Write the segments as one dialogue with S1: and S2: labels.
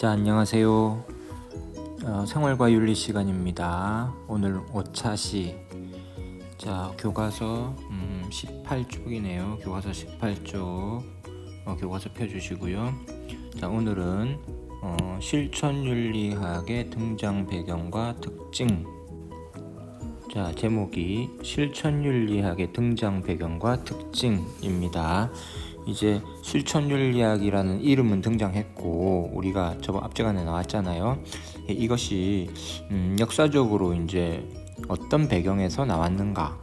S1: 자, 안녕하세요. 어, 생활과 윤리 시간입니다. 오늘 5차시. 자, 교과서 음, 18쪽이네요. 교과서 18쪽. 어, 교과서 펴주시고요. 자, 오늘은 어, 실천윤리학의 등장 배경과 특징. 자, 제목이 실천윤리학의 등장 배경과 특징입니다. 이제 실천윤리학이라는 이름은 등장했고 우리가 저번 앞제간에 나왔잖아요. 예, 이것이 음, 역사적으로 이제 어떤 배경에서 나왔는가,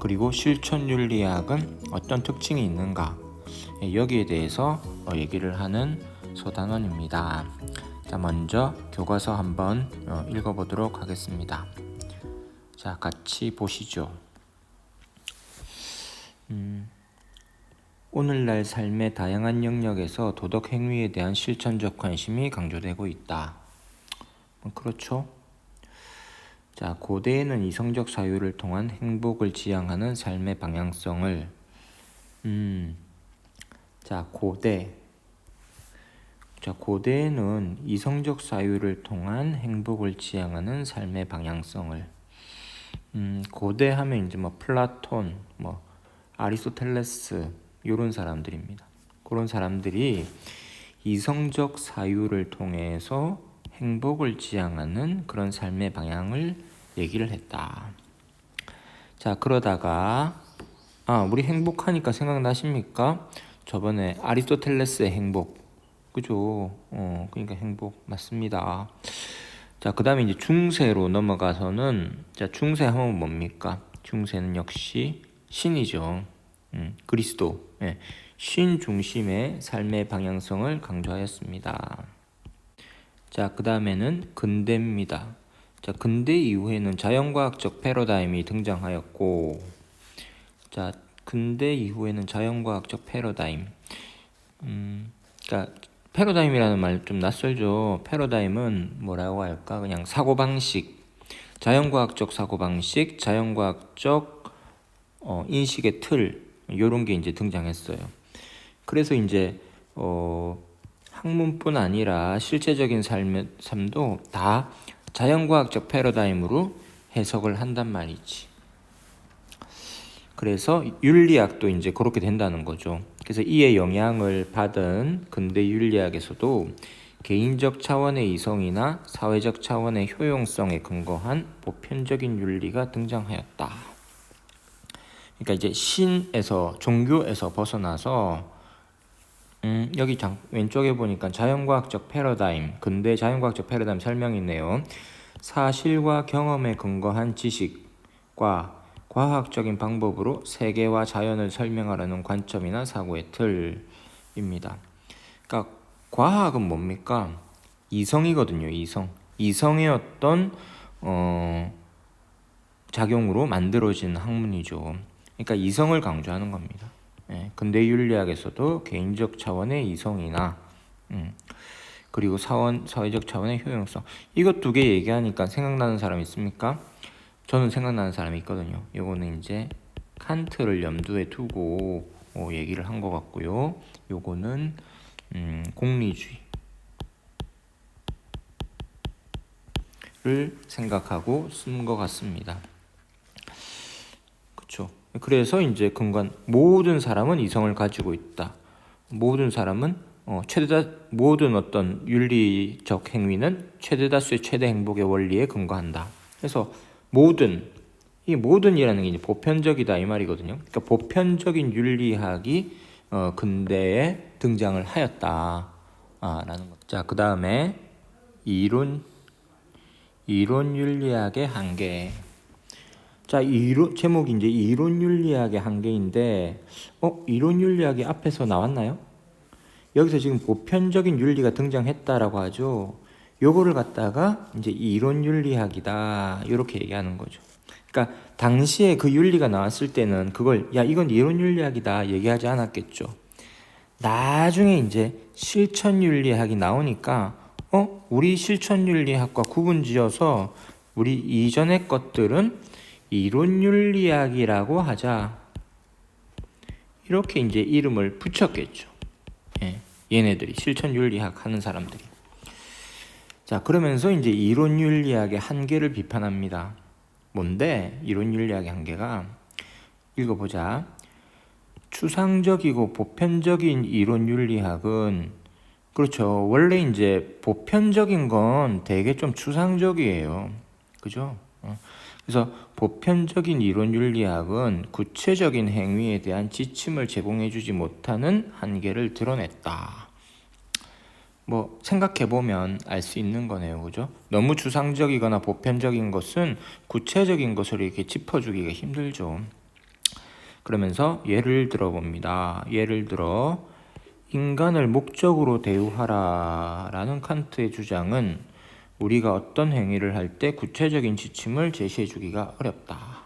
S1: 그리고 실천윤리학은 어떤 특징이 있는가 예, 여기에 대해서 어, 얘기를 하는 소단원입니다. 자, 먼저 교과서 한번 어, 읽어보도록 하겠습니다. 자, 같이 보시죠. 음, 오늘날 삶의 다양한 영역에서 도덕 행위에 대한 실천적 관심이 강조되고 있다. 뭐 그렇죠. 자, 고대에는 이성적 사유를 통한 행복을 지향하는 삶의 방향성을 음. 자, 고대 자, 고대에는 이성적 사유를 통한 행복을 지향하는 삶의 방향성을 음, 고대 하면 이제 뭐 플라톤, 뭐 아리스토텔레스 이런 사람들입니다. 그런 사람들이 이성적 사유를 통해서 행복을 지향하는 그런 삶의 방향을 얘기를 했다. 자, 그러다가 아, 우리 행복하니까 생각나십니까? 저번에 아리스토텔레스의 행복. 그죠? 어, 그러니까 행복 맞습니다. 자, 그다음에 이제 중세로 넘어가서는 자, 중세 하면 뭡니까? 중세는 역시 신이죠. 음, 그리스도. 예, 신 중심의 삶의 방향성을 강조하였습니다. 자, 그 다음에는 근대입니다. 자, 근대 이후에는 자연과학적 패러다임이 등장하였고, 자, 근대 이후에는 자연과학적 패러다임. 음, 그러니까 패러다임이라는 말 좀 낯설죠. 패러다임은 뭐라고 할까? 그냥 사고 방식, 자연과학적 사고 방식, 자연과학적 어, 인식의 틀, 이런 게 이제 등장했어요. 그래서 이제 어, 학문뿐 아니라 실제적인 삶, 삶도 다 자연과학적 패러다임으로 해석을 한단 말이지. 그래서 윤리학도 이제 그렇게 된다는 거죠. 그래서 이에 영향을 받은 근대 윤리학에서도 개인적 차원의 이성이나 사회적 차원의 효용성에 근거한 보편적인 윤리가 등장하였다. 그러니까 이제 신에서 종교에서 벗어나서 음, 여기 장, 왼쪽에 보니까 자연과학적 패러다임, 근대 자연과학적 패러다임 설명이 있네요. 사실과 경험에 근거한 지식과 과학적인 방법으로 세계와 자연을 설명하려는 관점이나 사고의 틀입니다. 그러니까 과학은 뭡니까? 이성이거든요. 이성. 이성의 어떤 어, 작용으로 만들어진 학문이죠. 그러니까 이성을 강조하는 겁니다. 예, 근대 윤리학에서도 개인적 차원의 이성이나 음, 그리고 사원 사회적 차원의 효용성 이것 두 개 얘기하니까 생각나는 사람 있습니까? 저는 생각나는 사람이 있거든요. 요거는 이제 칸트를 염두에 두고 어, 얘기를 한 것 같고요. 요거는 음, 공리주의 를 생각하고 쓴 것 같습니다. 그렇죠. 그래서 이제 근간 모든 사람은 이성을 가지고 있다. 모든 사람은 어, 최대다 모든 어떤 윤리적 행위는 최대다수의 최대 행복의 원리에 근거한다. 그래서 모든 이 모든이라는 게 이제 보편적이다 이 말이거든요. 그러니까 보편적인 윤리학이 어, 근대에 등장을 하였다라는 것. 자, 그 다음에 이론 이론 윤리학의 한계. 자, 이론 제목이 이제 이론 윤리학의 한계인데, 어, 이론 윤리학이 앞에서 나왔나요? 여기서 지금 보편적인 윤리가 등장했다라고 하죠. 요거를 갖다가 이제 이론 윤리학이다 이렇게 얘기하는 거죠. 그러니까 당시에 그 윤리가 나왔을 때는 그걸 야 이건 이론 윤리학이다 얘기하지 않았겠죠. 나중에 이제 실천 윤리학이 나오니까 어 우리 실천 윤리학과 구분 지어서 우리 이전의 것들은 이론 윤리학이라고 하자 이렇게 이제 이름을 붙였겠죠. 예, 얘네들이 실천 윤리학 하는 사람들이. 자, 그러면서 이제 이론 윤리학의 한계를 비판합니다. 뭔데? 이론 윤리학의 한계가 읽어보자. 추상적이고 보편적인 이론 윤리학은 그렇죠. 원래 이제 보편적인 건 되게 좀 추상적이에요. 그죠? 어. 그래서 보편적인 이론 윤리학은 구체적인 행위에 대한 지침을 제공해주지 못하는 한계를 드러냈다. 뭐 생각해 보면 알 수 있는 거네요, 그죠? 너무 추상적이거나 보편적인 것은 구체적인 것을 이렇게 짚어주기가 힘들죠. 그러면서 예를 들어 봅니다. 예를 들어 인간을 목적으로 대우하라 라는 칸트의 주장은 우리가 어떤 행위를 할 때 구체적인 지침을 제시해 주기가 어렵다.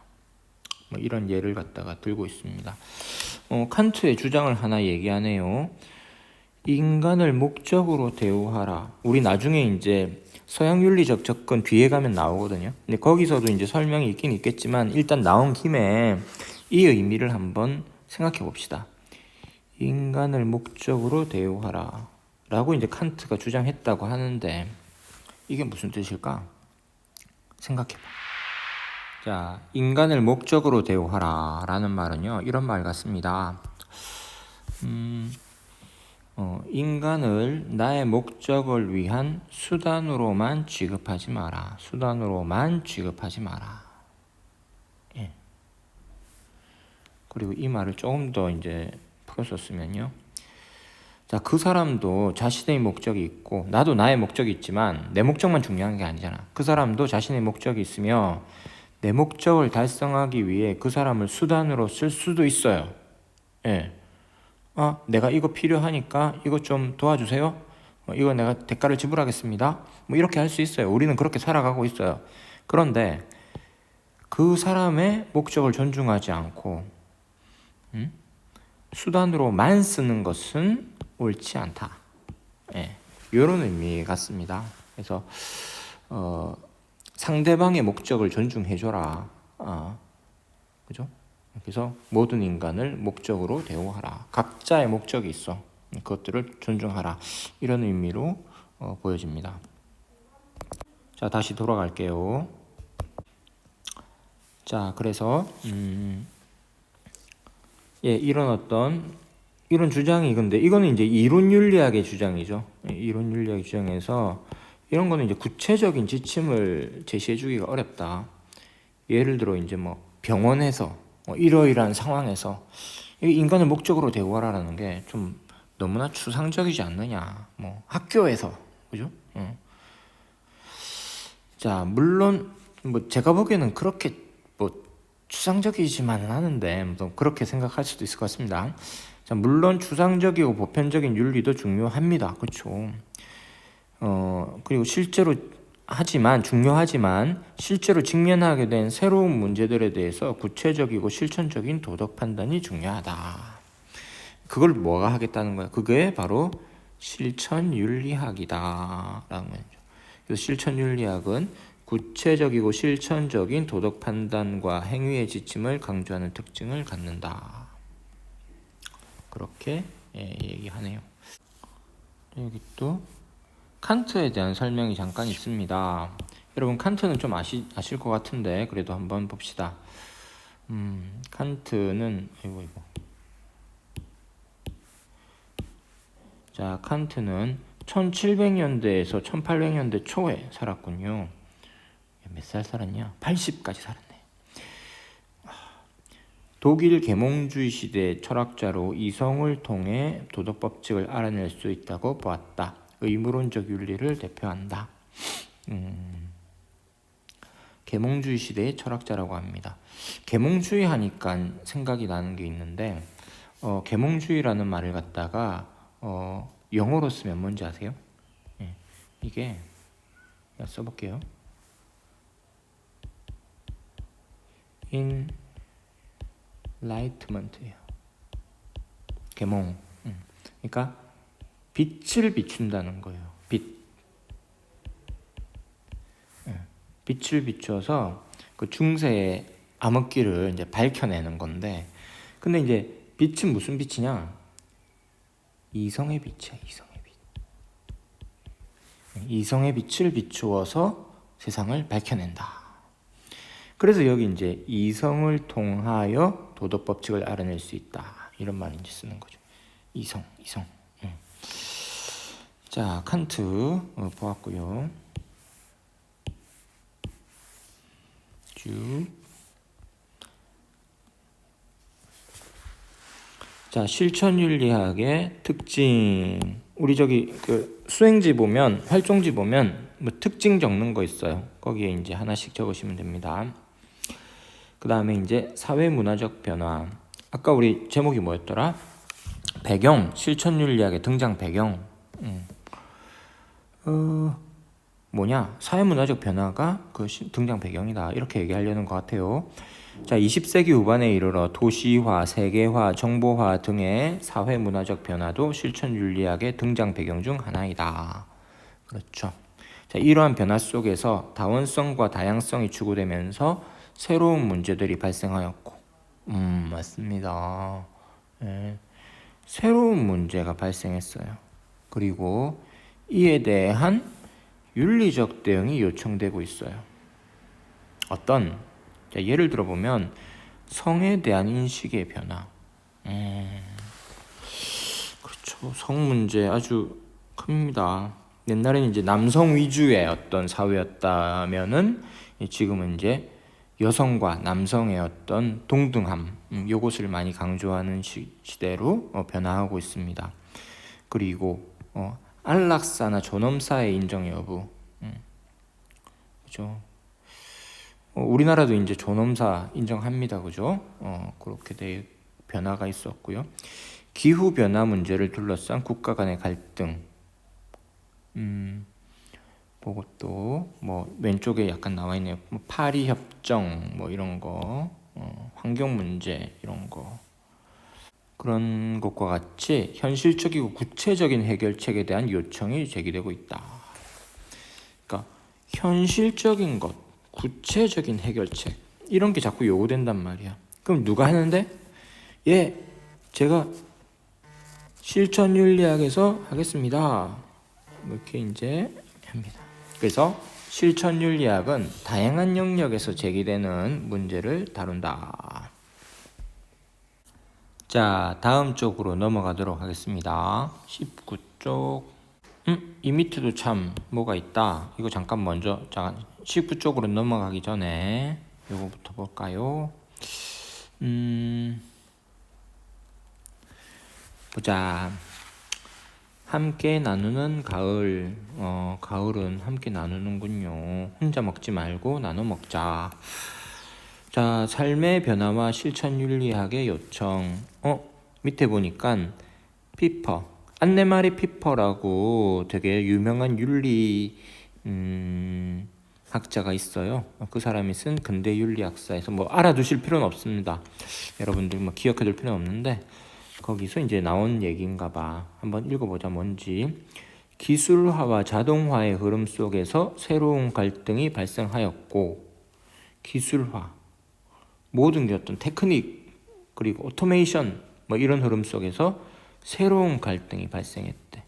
S1: 뭐 이런 예를 갖다가 들고 있습니다. 어, 칸트의 주장을 하나 얘기하네요. 인간을 목적으로 대우하라. 우리 나중에 이제 서양 윤리적 접근 뒤에 가면 나오거든요. 근데 거기서도 이제 설명이 있긴 있겠지만 일단 나온 김에 이 의미를 한번 생각해 봅시다. 인간을 목적으로 대우하라. 라고 이제 칸트가 주장했다고 하는데 이게 무슨 뜻일까? 생각해 봐. 자, 인간을 목적으로 대우하라. 라는 말은요, 이런 말 같습니다. 음, 어, 인간을 나의 목적을 위한 수단으로만 취급하지 마라. 수단으로만 취급하지 마라. 예. 그리고 이 말을 조금 더 이제 풀었었으면요. 자, 그 사람도 자신의 목적이 있고, 나도 나의 목적이 있지만, 내 목적만 중요한 게 아니잖아. 그 사람도 자신의 목적이 있으며, 내 목적을 달성하기 위해 그 사람을 수단으로 쓸 수도 있어요. 예. 어, 내가 이거 필요하니까 이거 좀 도와주세요. 어, 이거 내가 대가를 지불하겠습니다. 뭐 이렇게 할 수 있어요. 우리는 그렇게 살아가고 있어요. 그런데 그 사람의 목적을 존중하지 않고, 음? 수단으로만 쓰는 것은 옳지 않다. 예, 이런 의미 같습니다. 그래서 어, 상대방의 목적을 존중해줘라. 어, 그죠? 그래서 모든 인간을 목적으로 대우하라. 각자의 목적이 있어. 그것들을 존중하라. 이런 의미로 어, 보여집니다. 자, 다시 돌아갈게요. 자, 그래서 음, 예, 이런 어떤 이런 주장이 근데 이거는 이제 이론 윤리학의 주장이죠. 예, 이론 윤리학의 주장에서 이런 거는 이제 구체적인 지침을 제시해 주기가 어렵다. 예를 들어 이제 뭐 병원에서 뭐 이러이러한 상황에서 인간을 목적으로 대우하라는 게 좀 너무나 추상적이지 않느냐. 뭐 학교에서 그죠? 어. 자 물론 뭐 제가 보기에는 그렇게 뭐 추상적이지만은 뭐 그렇게 생각할 수도 있을 것 같습니다. 자 물론 추상적이고 보편적인 윤리도 중요합니다. 그렇죠? 어 그리고 실제로 하지만 중요하지만 실제로 직면하게 된 새로운 문제들에 대해서 구체적이고 실천적인 도덕 판단이 중요하다. 그걸 뭐가 하겠다는 거야? 그게 바로 실천 윤리학이다라는 거죠. 그래서 실천 윤리학은 구체적이고 실천적인 도덕 판단과 행위의 지침을 강조하는 특징을 갖는다. 그렇게 예, 얘기하네요. 여기 또 칸트에 대한 설명이 잠깐 있습니다. 여러분 칸트는 좀 아시, 아실 것 같은데 그래도 한번 봅시다. 음, 칸트는 이거 이거. 자, 칸트는 1700년대에서 1800년대 초에 살았군요. 몇 살 살았냐? 80까지 살았네. 독일 계몽주의 시대 철학자로 이성을 통해 도덕 법칙을 알아낼 수 있다고 보았다. 의무론적 윤리를 대표한다. 음, 계몽주의 시대의 철학자라고 합니다. 계몽주의 하니까 생각이 나는 게 있는데 어, 계몽주의라는 말을 갖다가 어, 영어로 쓰면 뭔지 아세요? 예, 이게 써볼게요. Enlightenment예요. 계몽. 음. 그러니까 빛을 비춘다는 거예요. 빛. 예. 빛을 비춰서 그 중세의 암흑기를 이제 밝혀내는 건데, 근데 이제 빛은 무슨 빛이냐? 이성의 빛이야, 이성의 빛. 이성의 빛을 비추어서 세상을 밝혀낸다. 그래서 여기 이제 이성을 통하여 도덕 법칙을 알아낼 수 있다. 이런 말을 이제 쓰는 거죠. 이성, 이성. 음. 자, 칸트 어, 보았고요. 쭉. 자, 실천 윤리학의 특징. 우리 저기 그 수행지 보면 활동지 보면 뭐 특징 적는 거 있어요. 거기에 이제 하나씩 적으시면 됩니다. 그 다음에 이제 사회 문화적 변화. 아까 우리 제목이 뭐였더라? 배경, 실천윤리학의 등장 배경. 음. 어, 뭐냐? 사회 문화적 변화가 그 시- 등장 배경이다. 이렇게 얘기하려는 것 같아요. 자, 20세기 후반에 이르러 도시화, 세계화, 정보화 등의 사회 문화적 변화도 실천 윤리학의 등장 배경 중 하나이다. 그렇죠. 자, 이러한 변화 속에서 다원성과 다양성이 추구되면서 새로운 문제들이 발생하였고, 음, 맞습니다. 예, 새로운 문제가 발생했어요. 그리고 이에 대한 윤리적 대응이 요청되고 있어요. 어떤 자, 예를 들어보면 성에 대한 인식의 변화. 음, 그렇죠. 성 문제 아주 큽니다. 옛날에는 이제 남성 위주의 어떤 사회였다면은 지금은 이제 여성과 남성의 어떤 동등함, 음, 요것을 많이 강조하는 시, 시대로 어, 변화하고 있습니다. 그리고 어, 안락사나 존엄사의 인정 여부, 음, 그죠? 어, 우리나라도 이제 존엄사 인정합니다, 그죠? 어, 그렇게 돼 변화가 있었고요. 기후 변화 문제를 둘러싼 국가 간의 갈등. 음, 보고 또뭐 왼쪽에 약간 나와 있네요. 뭐 파리 협정 뭐 이런 거, 어, 환경 문제 이런 거. 그런 것과 같이 현실적이고 구체적인 해결책에 대한 요청이 제기되고 있다. 그러니까 현실적인 것, 구체적인 해결책 이런 게 자꾸 요구된단 말이야. 그럼 누가 하는데? 예, 제가 실천 윤리학에서 하겠습니다. 이렇게 이제. 그래서 실천윤리학은 다양한 영역에서 제기되는 문제를 다룬다. 자, 다음 쪽으로 넘어가도록 하겠습니다. 19쪽. 음, 이 밑에도 참 뭐가 있다. 이거 잠깐 먼저, 자, 19쪽으로 넘어가기 전에 요거부터 볼까요? 음, 보자. 함께 나누는 가을. 어, 가을은 함께 나누는군요. 혼자 먹지 말고 나눠 먹자. 자, 삶의 변화와 실천 윤리학의 요청. 어, 밑에 보니까 피퍼. 안내마리 피퍼라고 되게 유명한 윤리 음, 학자가 있어요. 그 사람이 쓴 근대 윤리학사에서 뭐 알아두실 필요는 없습니다. 여러분들 뭐 기억해둘 필요는 없는데 거기서 이제 나온 얘기인가 봐. 한번 읽어보자. 뭔지. 기술화와 자동화의 흐름 속에서 새로운 갈등이 발생하였고 기술화 모든 게 어떤 테크닉 그리고 오토메이션 뭐 이런 흐름 속에서 새로운 갈등이 발생했대.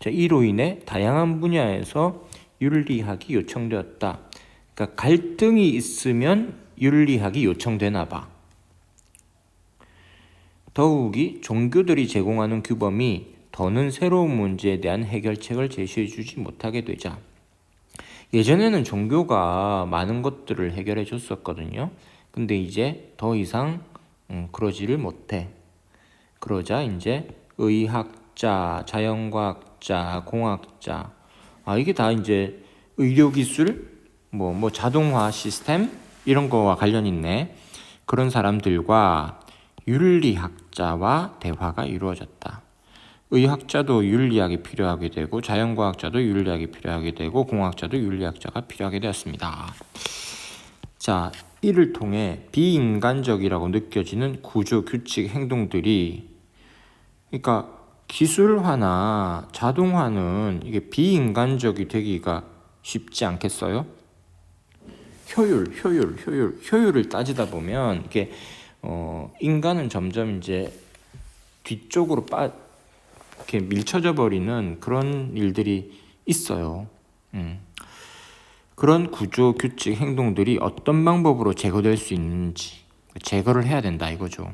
S1: 자, 이로 인해 다양한 분야에서 윤리학이 요청되었다. 그러니까 갈등이 있으면 윤리학이 요청되나 봐. 더욱이 종교들이 제공하는 규범이 더는 새로운 문제에 대한 해결책을 제시해 주지 못하게 되자 예전에는 종교가 많은 것들을 해결해 줬었거든요. 근데 이제 더 이상 음, 그러지를 못해. 그러자 이제 의학자, 자연과학자, 공학자 아 이게 다 이제 의료기술 뭐뭐 자동화 시스템 이런 거와 관련 있네. 그런 사람들과 윤리학자와 대화가 이루어졌다. 의학자도 윤리학이 필요하게 되고 자연과학자도 윤리학이 필요하게 되고 공학자도 윤리학자가 필요하게 되었습니다. 자, 이를 통해 비인간적이라고 느껴지는 구조, 규칙, 행동들이 그러니까 기술화나 자동화는 이게 비인간적이 되기가 쉽지 않겠어요? 효율, 효율, 효율, 효율을 따지다 보면 이게 어, 인간은 점점 이제 뒤쪽으로 빠 이렇게 밀쳐져 버리는 그런 일들이 있어요. 음. 그런 구조, 규칙, 행동들이 어떤 방법으로 제거될 수 있는지 제거를 해야 된다 이거죠.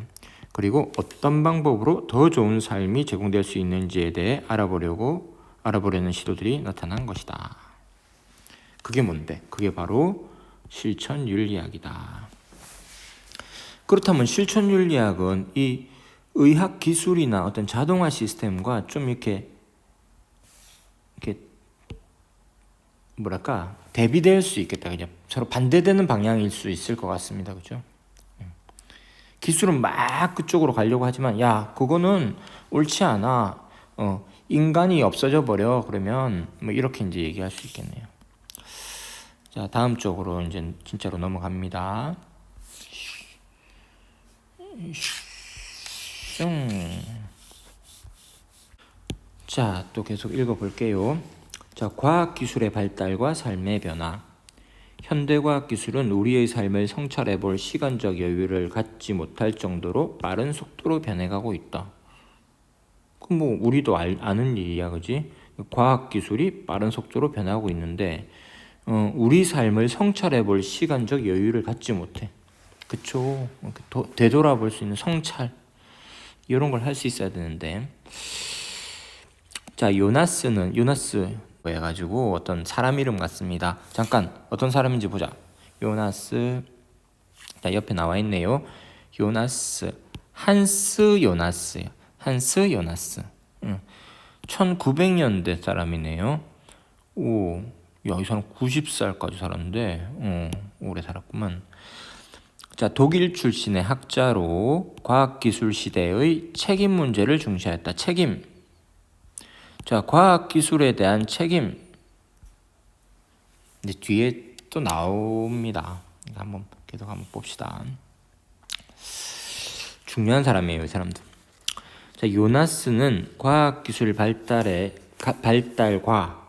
S1: 그리고 어떤 방법으로 더 좋은 삶이 제공될 수 있는지에 대해 알아보려고 알아보려는 시도들이 나타난 것이다. 그게 뭔데? 그게 바로 실천 윤리학이다. 그렇다면 실천 윤리학은 이 의학 기술이나 어떤 자동화 시스템과 좀 이렇게 이렇게 뭐랄까 대비될 수 있겠다. 그냥 서로 반대되는 방향일 수 있을 것 같습니다. 그죠? 기술은 막 그쪽으로 가려고 하지만 야 그거는 옳지 않아. 어 인간이 없어져 버려. 그러면 뭐 이렇게 이제 얘기할 수 있겠네요. 자 다음 쪽으로 이제 진짜로 넘어갑니다 자, 또 계속 읽어볼게요. 자, 과학기술의 발달과 삶의 변화. 현대과학기술은 우리의 삶을 성찰해 볼 시간적 여유를 갖지 못할 정도로 빠른 속도로 변해가고 있다. 그 뭐 우리도 알, 아는 일이야, 그지? 과학기술이 빠른 속도로 변하고 있는데 어, 우리 삶을 성찰해 볼 시간적 여유를 갖지 못해. 그쵸? 도, 되돌아볼 수 있는 성찰 이런 걸 할 수 있어야 되는데 자 요나스는 요나스 해가지고 어떤 사람 이름 같습니다. 잠깐 어떤 사람인지 보자. 요나스 자 옆에 나와 있네요. 요나스 한스 요나스요. 한스 요나스. 응. 1900년대 사람이네요. 오, 야, 이 사람 90살까지 살았는데, 어, 오래 살았구만. 자, 독일 출신의 학자로 과학기술 시대의 책임 문제를 중시하였다. 책임. 자, 과학기술에 대한 책임. 이제 뒤에 또 나옵니다. 한번 계속 한번 봅시다. 중요한 사람이에요, 이 사람도. 자, 요나스는 과학기술 발달의 발달과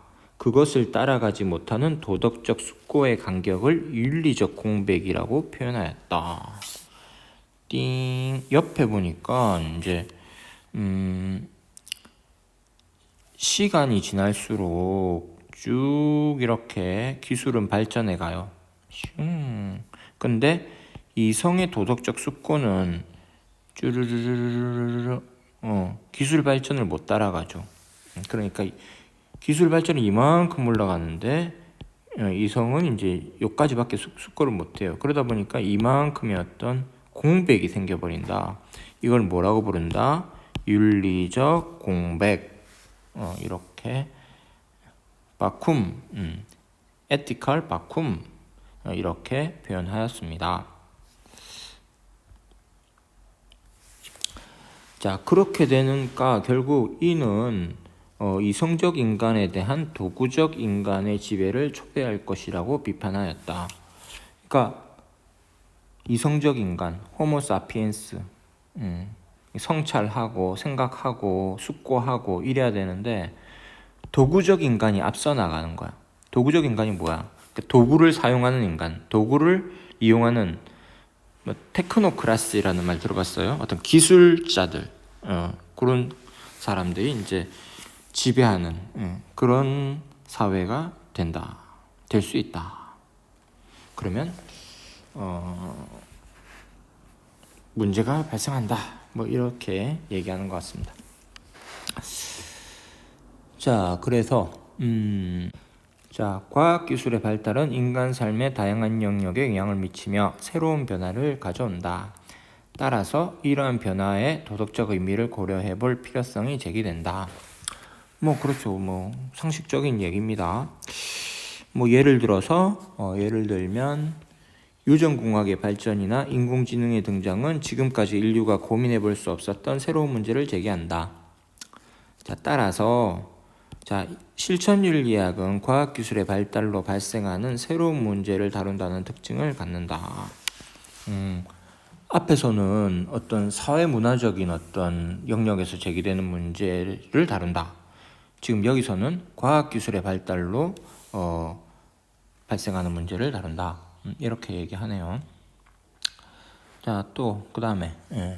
S1: 그것을 따라가지 못하는 도덕적 숙고의 간격을 윤리적 공백이라고 표현하였다. 띵 옆에 보니까 이제 음 시간이 지날수록 쭉 이렇게 기술은 발전해 가요. 슝. 근데 이성의 도덕적 숙고는 쭈르르르르르 어 기술 발전을 못 따라가죠. 그러니까 기술 발전이 이만큼 올라가는데 어, 이성은 이제 여기까지밖에 숙고를 못해요. 그러다 보니까 이만큼의 어떤 공백이 생겨버린다. 이걸 뭐라고 부른다? 윤리적 공백. 어, 이렇게 바쿰, 음, 에티컬 바쿰 어, 이렇게 표현하였습니다. 자 그렇게 되는가 결국 이는 어, 이성적 인간에 대한 도구적 인간의 지배를 초래할 것이라고 비판하였다. 그러니까 이성적 인간, 호모 사피엔스, 음, 성찰하고 생각하고 숙고하고 이래야 되는데 도구적 인간이 앞서 나가는 거야. 도구적 인간이 뭐야? 그러니까 도구를 사용하는 인간, 도구를 이용하는 뭐 테크노크라스라는 말 들어봤어요? 어떤 기술자들 어, 그런 사람들이 이제 지배하는 예, 그런 사회가 된다. 될 수 있다. 그러면 어, 문제가 발생한다. 뭐 이렇게 얘기하는 것 같습니다. 자, 그래서 음, 자, 과학 기술의 발달은 인간 삶의 다양한 영역에 영향을 미치며 새로운 변화를 가져온다. 따라서 이러한 변화의 도덕적 의미를 고려해 볼 필요성이 제기된다. 뭐 그렇죠. 뭐 상식적인 얘기입니다. 뭐 예를 들어서 어, 예를 들면 유전공학의 발전이나 인공지능의 등장은 지금까지 인류가 고민해 볼 수 없었던 새로운 문제를 제기한다. 자, 따라서 자, 실천윤리학은 과학 기술의 발달로 발생하는 새로운 문제를 다룬다는 특징을 갖는다. 음, 앞에서는 어떤 사회 문화적인 어떤 영역에서 제기되는 문제를 다룬다. 지금 여기서는 과학기술의 발달로 어, 발생하는 문제를 다룬다. 음, 이렇게 얘기하네요. 자, 또, 그 다음에. 예.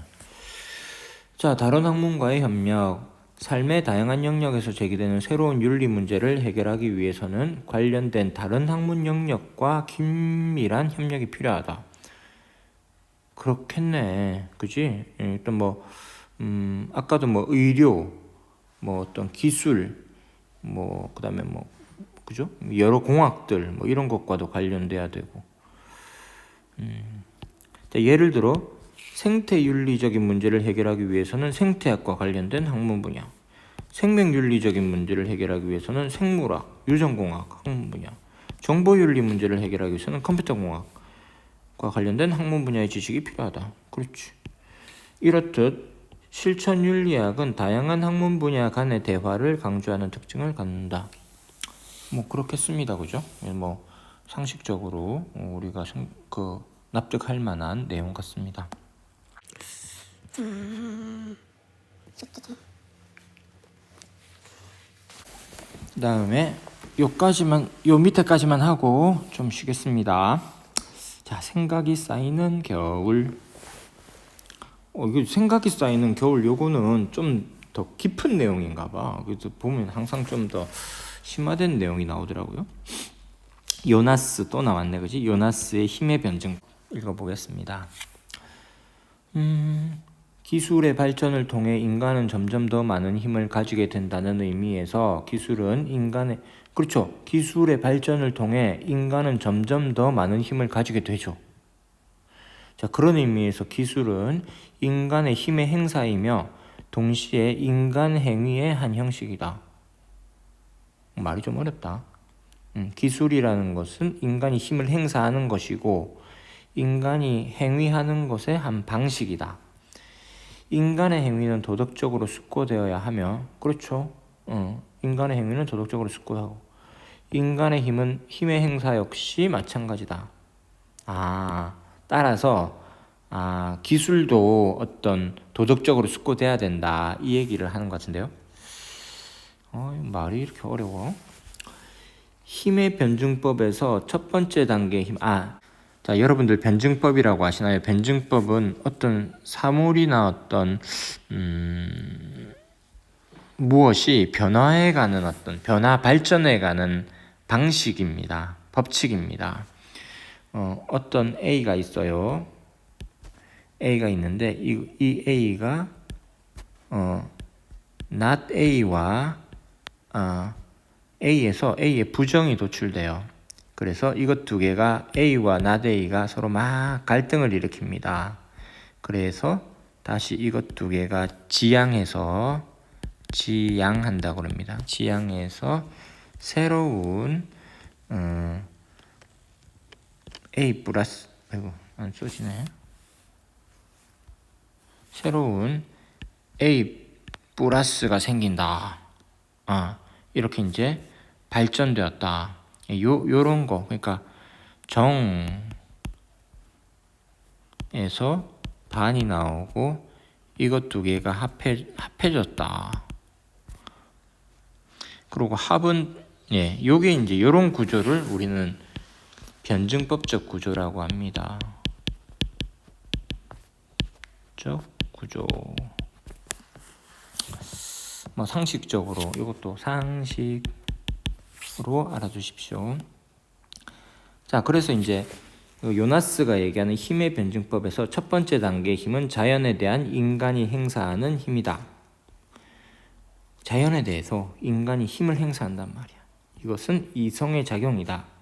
S1: 자, 다른 학문과의 협력. 삶의 다양한 영역에서 제기되는 새로운 윤리 문제를 해결하기 위해서는 관련된 다른 학문 영역과 긴밀한 협력이 필요하다. 그렇겠네. 그지? 예, 일단 뭐, 음, 아까도 뭐 의료, 뭐 어떤 기술, 뭐, 그 다음에 뭐, 그죠? 여러 공학들, 뭐 이런 것과도 관련돼야 되고. 음, 자, 예를 들어, 생태 윤리적인 문제를 해결하기 위해서는 생태학과 관련된 학문 분야, 생명 윤리적인 문제를 해결하기 위해서는 생물학, 유전공학 학문 분야, 정보 윤리 문제를 해결하기 위해서는 컴퓨터 공학과 관련된 학문 분야의 지식이 필요하다. 그렇지. 이렇듯 실천 윤리학은 다양한 학문 분야 간의 대화를 강조하는 특징을 갖는다. 뭐 그렇겠습니다, 그죠? 예, 뭐 상식적으로 우리가 생- 그 납득할 만한 내용 같습니다. 그다음에 요까지만 요 밑에까지만 하고 좀 쉬겠습니다. 자, 생각이 쌓이는 겨울. 어, 이거 생각이 쌓이는 겨울 요거는 좀 더 깊은 내용인가 봐. 그래서 보면 항상 좀 더 심화된 내용이 나오더라고요. 요나스 또 나왔네, 그지? 요나스의 힘의 변증 읽어보겠습니다. 음, 기술의 발전을 통해 인간은 점점 더 많은 힘을 가지게 된다는 의미에서 기술은 인간의 그렇죠. 기술의 발전을 통해 인간은 점점 더 많은 힘을 가지게 되죠. 자, 그런 의미에서 기술은 인간의 힘의 행사이며 동시에 인간 행위의 한 형식이다. 말이 좀 어렵다. 음, 기술이라는 것은 인간이 힘을 행사하는 것이고 인간이 행위하는 것의 한 방식이다. 인간의 행위는 도덕적으로 숙고되어야 하며 그렇죠. 어, 인간의 행위는 도덕적으로 숙고하고 인간의 힘은 힘의 행사 역시 마찬가지다. 아, 따라서 아, 기술도 어떤 도덕적으로 숙고돼야 된다. 이 얘기를 하는 것 같은데요. 어, 말이 이렇게 어려워. 힘의 변증법에서 첫 번째 단계 힘, 아, 자, 여러분들 변증법이라고 아시나요? 변증법은 어떤 사물이나 어떤, 음, 무엇이 변화해 가는 어떤, 변화 발전해 가는 방식입니다. 법칙입니다. 어, 어떤 A가 있어요. A가 있는데, 이, 이 A가, 어, not A와, 어, A에서 A의 부정이 도출돼요. 그래서 이것 두 개가 A와 not A가 서로 막 갈등을 일으킵니다. 그래서 다시 이것 두 개가 지양해서 지양한다고 합니다. 지양해서 새로운 음, A 플러스 아이고 안 쏘시네. 새로운 A 플러스가 생긴다. 아 이렇게 이제 발전되었다. 요 요런 거 그러니까 정에서 반이 나오고 이것 두 개가 합해 합해졌다. 그리고 합은 예, 요게 이제 요런 구조를 우리는 변증법적 구조라고 합니다. 적 구조. 뭐 상식적으로 이것도 상식으로 알아두십시오. 자, 그래서 이제 요나스가 얘기하는 힘의 변증법에서 첫 번째 단계의 힘은 자연에 대한 인간이 행사하는 힘이다. 자연에 대해서 인간이 힘을 행사한단 말이야. 이것은 이성의 작용이다.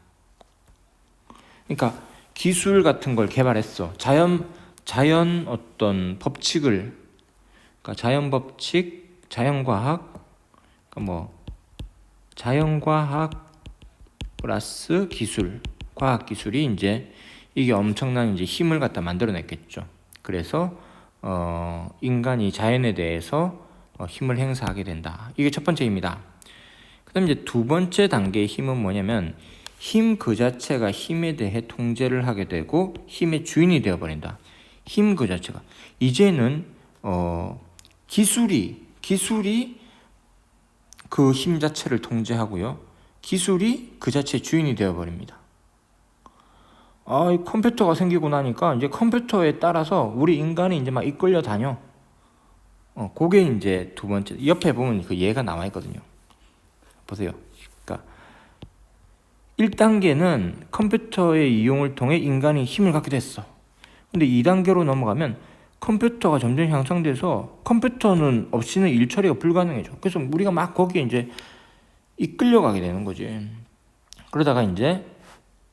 S1: 그러니까 기술 같은 걸 개발했어. 자연 자연 어떤 법칙을 그러니까 자연 법칙, 자연 과학, 그러니까 뭐 자연 과학 플러스 기술, 과학 기술이 이제 이게 엄청난 이제 힘을 갖다 만들어냈겠죠. 그래서 어, 인간이 자연에 대해서 어, 힘을 행사하게 된다. 이게 첫 번째입니다. 그다음 이제 두 번째 단계의 힘은 뭐냐면 힘 그 자체가 힘에 대해 통제를 하게 되고 힘의 주인이 되어 버린다. 힘 그 자체가 이제는 어, 기술이 기술이 그 힘 자체를 통제하고요. 기술이 그 자체 주인이 되어 버립니다. 아, 이 컴퓨터가 생기고 나니까 이제 컴퓨터에 따라서 우리 인간이 이제 막 이끌려 다녀. 어, 그게 이제 두 번째. 옆에 보면 그 얘가 나와 있거든요. 보세요. 그러니까 1단계는 컴퓨터의 이용을 통해 인간이 힘을 갖게 됐어. 근데 2단계로 넘어가면 컴퓨터가 점점 향상돼서 컴퓨터는 없이는 일 처리가 불가능해져. 그래서 우리가 막 거기에 이제 이끌려가게 되는 거지. 그러다가 이제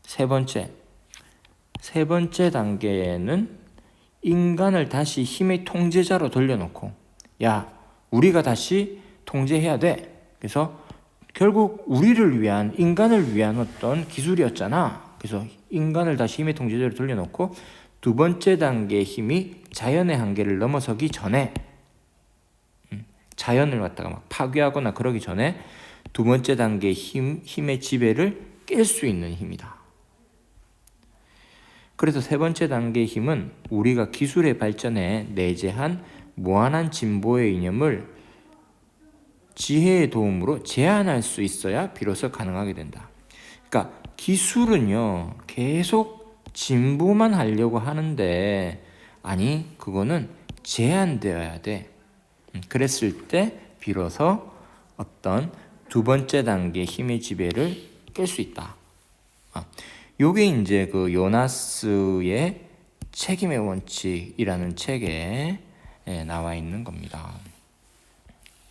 S1: 세 번째. 세 번째 단계에는 인간을 다시 힘의 통제자로 돌려놓고, 야, 우리가 다시 통제해야 돼. 그래서 결국 우리를 위한, 인간을 위한 어떤 기술이었잖아. 그래서 인간을 다시 힘의 통제자로 돌려놓고, 두 번째 단계의 힘이 자연의 한계를 넘어서기 전에, 음, 자연을 갖다가 막 파괴하거나 그러기 전에 두 번째 단계의 힘, 힘의 지배를 깰 수 있는 힘이다. 그래서 세 번째 단계의 힘은 우리가 기술의 발전에 내재한 무한한 진보의 이념을 지혜의 도움으로 제한할 수 있어야 비로소 가능하게 된다. 그러니까 기술은요, 계속 진보만 하려고 하는데, 아니, 그거는 제한되어야 돼. 음, 그랬을 때 비로소 어떤 두 번째 단계 힘의 지배를 깰 수 있다. 아, 요게 이제 그 요나스의 책임의 원칙이라는 책에 예, 나와 있는 겁니다.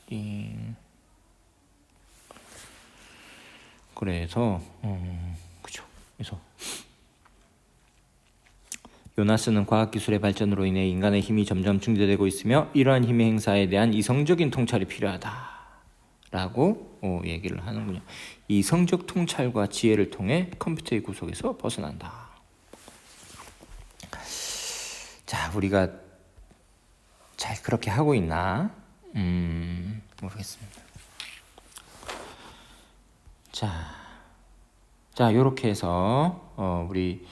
S1: 띵. 그래서 음, 그죠. 그래서 요나스는 과학기술의 발전으로 인해 인간의 힘이 점점 증대되고 있으며 이러한 힘의 행사에 대한 이성적인 통찰이 필요하다 라고 어, 얘기를 하는군요. 이성적 통찰과 지혜를 통해 컴퓨터의 구속에서 벗어난다. 자, 우리가 잘 그렇게 하고 있나? 음, 모르겠습니다. 자, 자, 요렇게 해서 어, 우리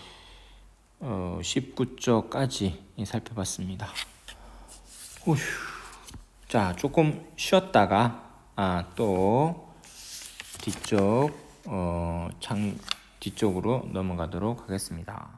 S1: 어, 19조까지 살펴봤습니다. 오휴. 자, 조금 쉬었다가 아, 또 뒤쪽 어, 창 뒤쪽으로 넘어가도록 하겠습니다.